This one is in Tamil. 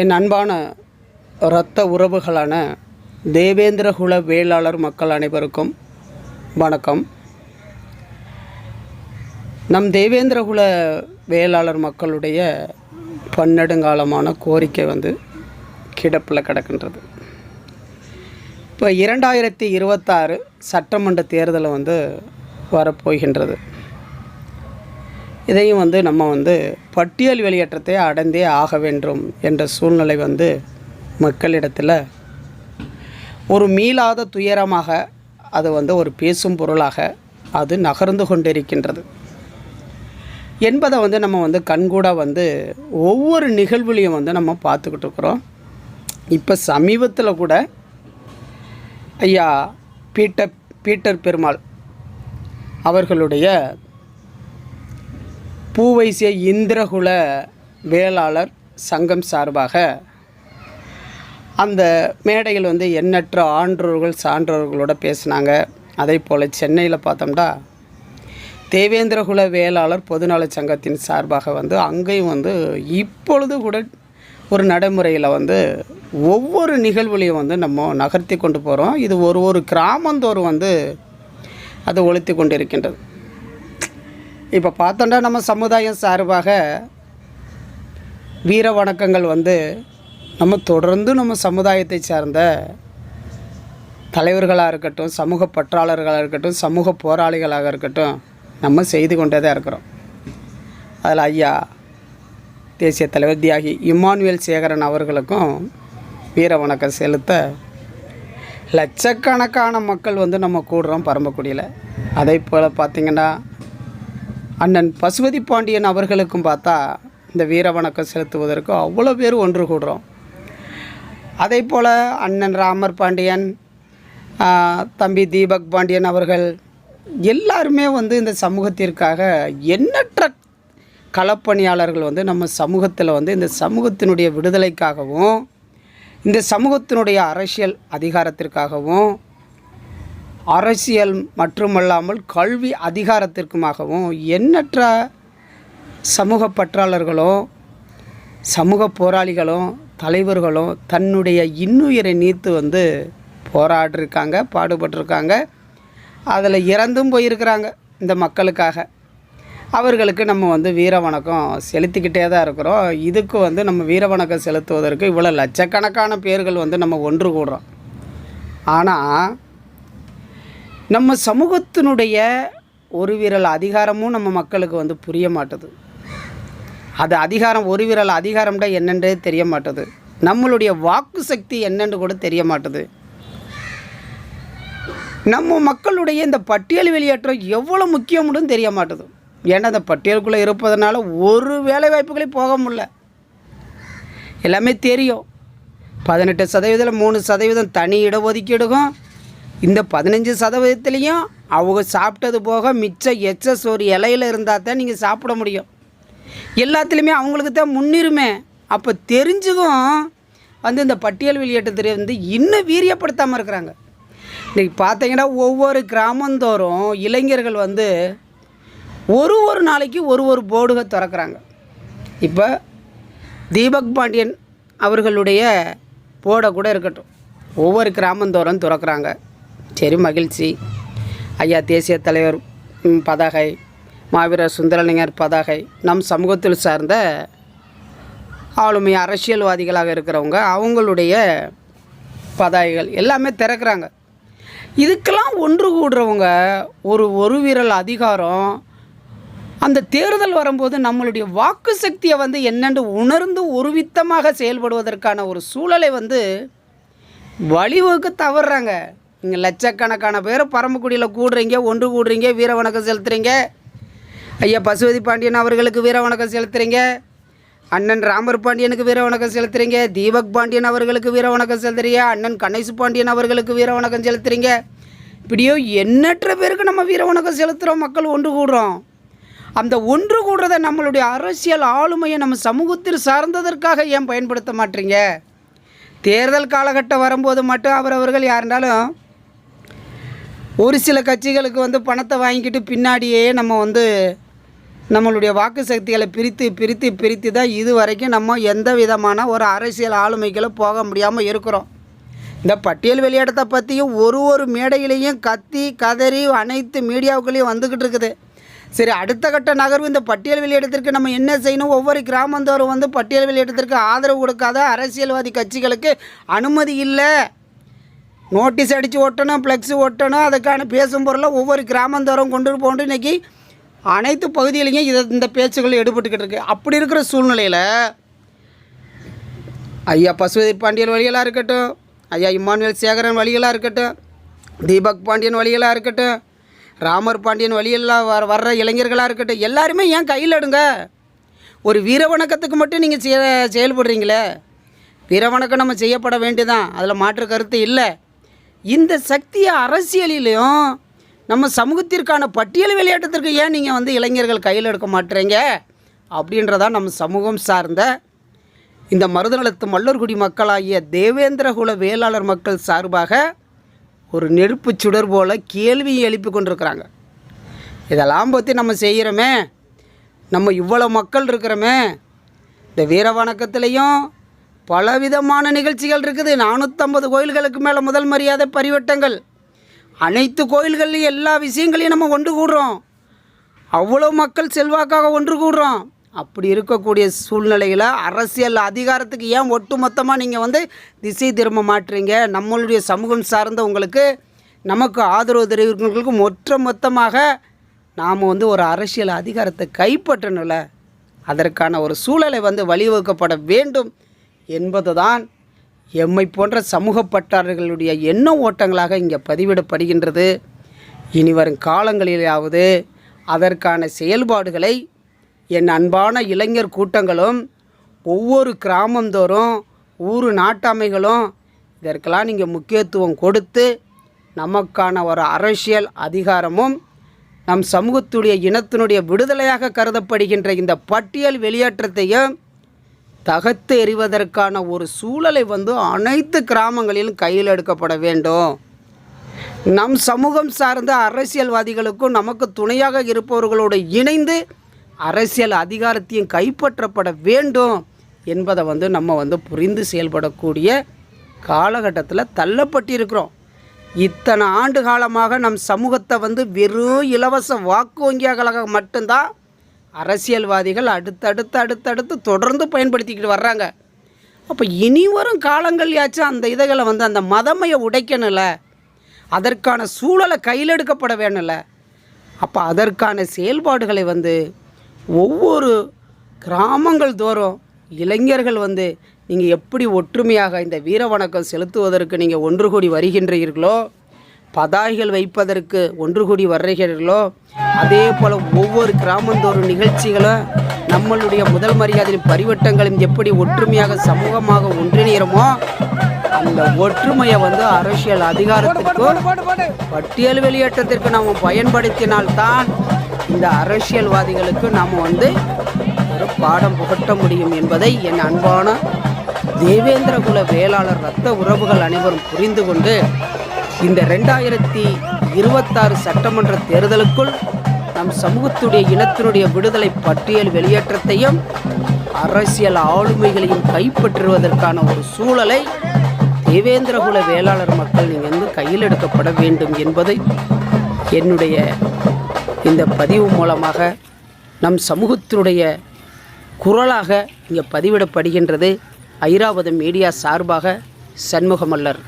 என் அன்பான இரத்த உறவுகளான தேவேந்திரகுல வேளாளர் மக்கள் அனைவருக்கும் வணக்கம். நம் தேவேந்திரகுல வேளாளர் மக்களுடைய பன்னெடுங்காலமான கோரிக்கை வந்து கிடப்பில் கிடக்கின்றது. இப்போ இரண்டாயிரத்தி இருபத்தாறு சட்டமன்ற தேர்தலை வந்து வரப்போகின்றது. இதையும் வந்து நம்ம வந்து பட்டியல் வெளியேற்றத்தை அடைந்தே ஆக வேண்டும் என்ற சூழ்நிலை வந்து மக்களிடத்தில் ஒரு மீளாத துயரமாக அது வந்து ஒரு பேசும் பொருளாக அது நகர்ந்து கொண்டிருக்கின்றது. என்பதை வந்து நம்ம வந்து கண்கூட வந்து ஒவ்வொரு நிகழ்வுலையும் வந்து நம்ம பார்த்துக்கிட்டு இருக்கிறோம். இப்போ சமீபத்தில் கூட ஐயா பீட்டர் பீட்டர் பெருமாள் அவர்களுடைய பூவைசிய இந்திரகுல வேளாளர் சங்கம் சார்பாக அந்த மேடையில் வந்து எண்ணற்ற ஆன்றோர்கள் சான்றோர்களோட பேசினாங்க. அதே போல் சென்னையில் பார்த்தோம்னா தேவேந்திரகுல வேளாளர் பொதுநல சங்கத்தின் சார்பாக வந்து அங்கேயும் வந்து இப்பொழுது கூட ஒரு நடைமுறையில் வந்து ஒவ்வொரு நிகழ்வுலையும் வந்து நம்ம நகர்த்தி கொண்டு போகிறோம் இது ஒரு ஒரு கிராமந்தோறும் வந்து அது ஒழித்து கொண்டு இருக்கின்றது இப்போ பார்த்தோன்னா நம்ம சமுதாயம் சார்பாக வீர வணக்கங்கள் வந்து நம்ம தொடர்ந்து நம்ம சமுதாயத்தை சார்ந்த தலைவர்களாக இருக்கட்டும் சமூக பற்றாளர்களாக இருக்கட்டும் சமூக போராளிகளாக இருக்கட்டும் நம்ம செய்து கொண்டே தான் இருக்கிறோம். அதில் ஐயா தேசிய தலைவர் தியாகி இம்மானுவேல் சேகரன் அவர்களுக்கும் வீர வணக்கம் செலுத்த லட்சக்கணக்கான மக்கள் வந்து நம்ம கூடுறோம் பரம்பக்குடியில். அதே போல் பார்த்திங்கன்னா அண்ணன் பசுபதி பாண்டியன் அவர்களுக்கும் பார்த்தா இந்த வீர வணக்கம் செலுத்துவதற்கு அவ்வளோ பேர் ஒன்று கூடுறோம். அதே போல் அண்ணன் ராமர் பாண்டியன் தம்பி தீபக் பாண்டியன் அவர்கள் எல்லாருமே வந்து இந்த சமூகத்திற்காக எண்ணற்ற களப்பணியாளர்கள் வந்து நம்ம சமூகத்தில் வந்து இந்த சமூகத்தினுடைய விடுதலைக்காகவும் இந்த சமூகத்தினுடைய அரசியல் அதிகாரத்திற்காகவும் அரசியல் மட்டுமல்லாமல் கல்வி அதிகாரத்திற்குமாகவும் எண்ணற்ற சமூக பற்றாளர்களும் சமூக போராளிகளும் தலைவர்களும் தன்னுடைய இன்னுயிரை நீத்து வந்து போராடிருக்காங்க பாடுபட்டிருக்காங்க. அதில் இறந்தும் போயிருக்கிறாங்க இந்த மக்களுக்காக. அவர்களுக்கு நம்ம வந்து வீர வணக்கம் செலுத்திக்கிட்டே தான் இருக்கிறோம். இதுக்கு வந்து நம்ம வீர வணக்கம் செலுத்துவதற்கு இவ்வளோ லட்சக்கணக்கான பேர்கள் வந்து நம்ம ஒன்று கூடுறோம். ஆனால் நம்ம சமூகத்தினுடைய ஒரு விரல் அதிகாரமும் நம்ம மக்களுக்கு வந்து புரிய மாட்டுது. அது அதிகாரம் ஒரு விரல் அதிகாரம்டா என்னன்றே தெரிய மாட்டுது. நம்மளுடைய வாக்கு சக்தி என்னன்னு கூட தெரிய மாட்டுது. நம்ம மக்களுடைய இந்த பட்டியல் வெளியேற்றம் எவ்வளோ முக்கியம்னு தெரிய மாட்டுது. ஏன்னா அந்த பட்டியலுக்குள்ளே இருப்பதனால ஒரு வேலை வாய்ப்புகளே போக முடியல. எல்லாமே தெரியும். பதினெட்டு சதவீதத்தில் மூணு சதவீதம் தனி இடஒதுக்கீடுக்கும் இந்த பதினஞ்சு சதவீதத்துலேயும் அவங்க சாப்பிட்டது போக மிச்சம் எச்சஸ் ஒரு இலையில இருந்தால் தான் நீங்கள் சாப்பிட முடியும். எல்லாத்துலேயுமே அவங்களுக்கு தான் முன்னுரிமை. அப்போ தெரிஞ்சுக்கும் வந்து இந்த பட்டியல் வெளியேற்றத்துறை வந்து இன்னும் வீரியப்படுத்தாமல் இருக்கிறாங்க. இன்றைக்கி பார்த்தீங்கன்னா ஒவ்வொரு கிராமந்தோறும் இளைஞர்கள் வந்து ஒரு ஒரு நாளைக்கு ஒரு ஒரு போர்டுக திறக்கிறாங்க. இப்போ தீபக் பாண்டியன் அவர்களுடைய போர்டை கூட இருக்கட்டும். ஒவ்வொரு கிராமந்தோறும் திறக்கிறாங்க. சரி மகிழ்ச்சி. ஐயா தேசிய தலைவர் பதாகை. மாவீரர் சுந்தரலிங்கர் பதாகை. நம் சமூகத்தில் சார்ந்த ஆளுமை அரசியல்வாதிகளாக இருக்கிறவங்க அவங்களுடைய பதாகைகள் எல்லாமே திறக்கிறாங்க. இதுக்கெல்லாம் ஒன்று கூடுறவங்க ஒரு ஒரு விரல் அதிகாரம் அந்த தேர்தல் வரும்போது நம்மளுடைய வாக்கு சக்தியை வந்து என்னென்று உணர்ந்து ஒருவித்தமாக செயல்படுவதற்கான ஒரு சூழலை வந்து வழிவகுக்க தவறுறாங்க. இங்கே லட்சக்கணக்கான பேர் பரமக்குடியில் கூடுறீங்க ஒன்று கூடுறீங்க வீர வணக்கம் செலுத்துறீங்க. ஐயா பசுபதி பாண்டியன் அவர்களுக்கு வீர வணக்கம் செலுத்துறீங்க. அண்ணன் ராமர் பாண்டியனுக்கு வீர வணக்கம் செலுத்துறீங்க. தீபக் பாண்டியன் அவர்களுக்கு வீர வணக்கம் செலுத்துறீங்க. அண்ணன் கணேசு பாண்டியன் அவர்களுக்கு வீர வணக்கம் செலுத்துறீங்க. இப்படியோ எண்ணற்ற பேருக்கு நம்ம வீர வணக்கம் செலுத்துகிறோம் மக்கள் ஒன்று கூடுறோம். அந்த ஒன்று கூடுறத நம்மளுடைய அரசியல் ஆளுமையை நம்ம சமூகத்தில் சார்ந்ததற்காக ஏன் பயன்படுத்த மாட்டீங்க? தேர்தல் காலகட்டம் வரும்போது மட்டும் அவரவர்கள் யாருனாலும் ஒரு சில கட்சிகளுக்கு வந்து பணத்தை வாங்கிக்கிட்டு பின்னாடியே நம்ம வந்து நம்மளுடைய வாக்கு சக்திகளை பிரித்து பிரித்து பிரித்து தான் இது வரைக்கும் நம்ம எந்த விதமான ஒரு அரசியல் ஆளுமைகளை போக முடியாமல் இருக்கிறோம். இந்த பட்டியல் வெளியிடத்தை பற்றியும் ஒரு ஒரு மேடையிலையும் கத்தி கதறி அனைத்து மீடியாவுக்குள்ளேயும் வந்துக்கிட்டு இருக்குது. சரி அடுத்த கட்ட நகர்வு இந்த பட்டியல் வெளியிடத்திற்கு நம்ம என்ன செய்யணும்? ஒவ்வொரு கிராமந்தோறும் வந்து பட்டியல் வெளியிடத்திற்கு ஆதரவு கொடுக்காத அரசியல்வாதி கட்சிகளுக்கு அனுமதி இல்லை. நோட்டீஸ் அடித்து ஒட்டணும் ஃப்ளெக்ஸு ஒட்டணும் அதுக்கான பேசும் பொருளை ஒவ்வொரு கிராமந்தோறும் கொண்டு போன்று இன்றைக்கி அனைத்து பகுதியிலையும் இதை இந்த பேச்சுகள் எடுபட்டுக்கிட்டு இருக்கு. அப்படி இருக்கிற சூழ்நிலையில் ஐயா பசுபதி பாண்டியன் வழிகளாக இருக்கட்டும் ஐயா இம்மானுவேல் சேகரன் வழிகளாக இருக்கட்டும் தீபக் பாண்டியன் வழிகளாக இருக்கட்டும் ராமர் பாண்டியன் வழியெல்லாம் வர வர்ற இளைஞர்களாக இருக்கட்டும் எல்லாருமே ஏன் கையில் எடுங்க? ஒரு வீர வணக்கத்துக்கு மட்டும் நீங்கள் செய செயல்படுறீங்களே? வீர வணக்கம் நம்ம செய்யப்பட வேண்டியதான் அதில் மாற்று கருத்து இல்லை. இந்த சக்தியை அரசியலிலையும் நம்ம சமூகத்திற்கான பட்டியல் விளையாட்டத்திற்கு ஏன் நீங்கள் வந்து இளைஞர்கள் கையில் எடுக்க மாட்டுறீங்க அப்படின்றதான் நம்ம சமூகம் சார்ந்த இந்த மருதநலத்து மல்லர்குடி மக்களாகிய தேவேந்திரகுல வேளாளர் மக்கள் சார்பாக ஒரு நெருப்பு சுடர் போல் கேள்வியை எழுப்பி கொண்டிருக்கிறாங்க. இதெல்லாம் பற்றி நம்ம செய்கிறோமே நம்ம இவ்வளோ மக்கள் இருக்கிறோமே. இந்த வீர வணக்கத்துலேயும் பலவிதமான நிகழ்ச்சிகள் இருக்குது. நானூற்றம்பது கோயில்களுக்கு மேலே முதல் மரியாதை பரிவட்டங்கள். அனைத்து கோயில்கள்லையும் எல்லா விஷயங்களையும் நம்ம ஒன்று கூடுறோம். அவ்வளோ மக்கள் செல்வாக்காக ஒன்று கூடுறோம். அப்படி இருக்கக்கூடிய சூழ்நிலையில் அரசியல் அதிகாரத்துக்கு ஏன் ஒட்டுமொத்தமாக நீங்கள் வந்து திசை திரும்ப மாட்டுறீங்க நம்மளுடைய சமூகம் சார்ந்த உங்களுக்கு நமக்கு ஆதரவு தெரிவிக்கிறவங்களுக்கு ஒற்ற மொத்தமாக நாம் வந்து ஒரு அரசியல் அதிகாரத்தை கைப்பற்றணும்ல. அதற்கான ஒரு சூழலை வந்து வழிவகுக்கப்பட வேண்டும். என்பதுதான் எம்மை போன்ற சமூக பட்டாளர்களுடைய எண்ண ஓட்டங்களாக இங்கே பதிவிடப்படுகின்றது. இனி வரும் காலங்களிலாவது அதற்கான செயல்பாடுகளை என் அன்பான இளைஞர் கூட்டங்களும் ஒவ்வொரு கிராமந்தோறும் ஊர் நாட்டாமைகளும் இதற்கெல்லாம் நீங்கள் முக்கியத்துவம் கொடுத்து நமக்கான ஒரு அரசியல் அதிகாரமும் நம் சமூகத்துடைய இனத்தினுடைய விடுதலையாக கருதப்படுகின்ற இந்த பட்டியல் வெளியேற்றத்தையும் தகர்த்து எறிவதற்கான ஒரு சூழலை வந்து அனைத்து கிராமங்களிலும் கையில் எடுக்கப்பட வேண்டும். நம் சமூகம் சார்ந்த அரசியல்வாதிகளுக்கும் நமக்கு துணையாக இருப்பவர்களோடு இணைந்து அரசியல் அதிகாரத்தையும் கைப்பற்றப்பட வேண்டும் என்பதை வந்து நம்ம வந்து புரிந்து செயல்படக்கூடிய காலகட்டத்தில் தள்ளப்பட்டிருக்கிறோம். இத்தனை ஆண்டு காலமாக நம் சமூகத்தை வந்து வெறும் இலவச வாக்கு வங்கியாக மட்டும்தான் அரசியல்வாதிகள் அடுத்தடுத்து அடுத்தடுத்து தொடர்ந்து பயன்படுத்திக்கிட்டு வர்றாங்க. அப்போ இனி வரும் காலங்கள்யாச்சும் அந்த இதைகளை வந்து அந்த மதமையை உடைக்கணும்ல? அதற்கான சூழலை கையில் எடுக்கப்பட வேணும்ல? அப்போ அதற்கான செயல்பாடுகளை வந்து ஒவ்வொரு கிராமங்கள் தோறும் இளைஞர்கள் வந்து நீங்கள் எப்படி ஒற்றுமையாக இந்த வீர வணக்கம் செலுத்துவதற்கு நீங்கள் ஒன்று கூடி வருகின்றீர்களோ பதாகைகள் வைப்பதற்கு ஒன்று கூடி வருகிறீர்களோ அதே போல் ஒவ்வொரு கிராமந்தோறும் நிகழ்ச்சிகளும் நம்மளுடைய முதல் மரியாதையின் பரிவட்டங்களும் எப்படி ஒற்றுமையாக சமூகமாக ஒன்றிணைகிறோமோ அந்த ஒற்றுமையை வந்து அரசியல் அதிகாரத்திற்கும் பட்டியல் வெளியேற்றத்திற்கு நாம் பயன்படுத்தினால்தான் இந்த அரசியல்வாதிகளுக்கு நாம் வந்து ஒரு பாடம் புகட்ட முடியும் என்பதை என் அன்பான தேவேந்திரகுல வேளாளர் ரத்த உறவுகள் அனைவரும் புரிந்து கொண்டு இந்த ரெண்டாயிரத்தி இருபத்தாறு சட்டமன்ற தேர்தலுக்குள் நம் சமூகத்துடைய இனத்தினுடைய விடுதலை பட்டியல் வெளியேற்றத்தையும் அரசியல் ஆளுமைகளையும் கைப்பற்றுவதற்கான ஒரு சூழலை தேவேந்திரகுல வேளாளர் மக்கள் நீங்கள் வந்து கையில் எடுக்கப்பட வேண்டும் என்பதை என்னுடைய இந்த பதிவு மூலமாக நம் சமூகத்தினுடைய குரலாக இங்கே பதிவிடப்படுகின்றது ஐராவதம் மீடியா சார்பாக சண்முகமல்லர்.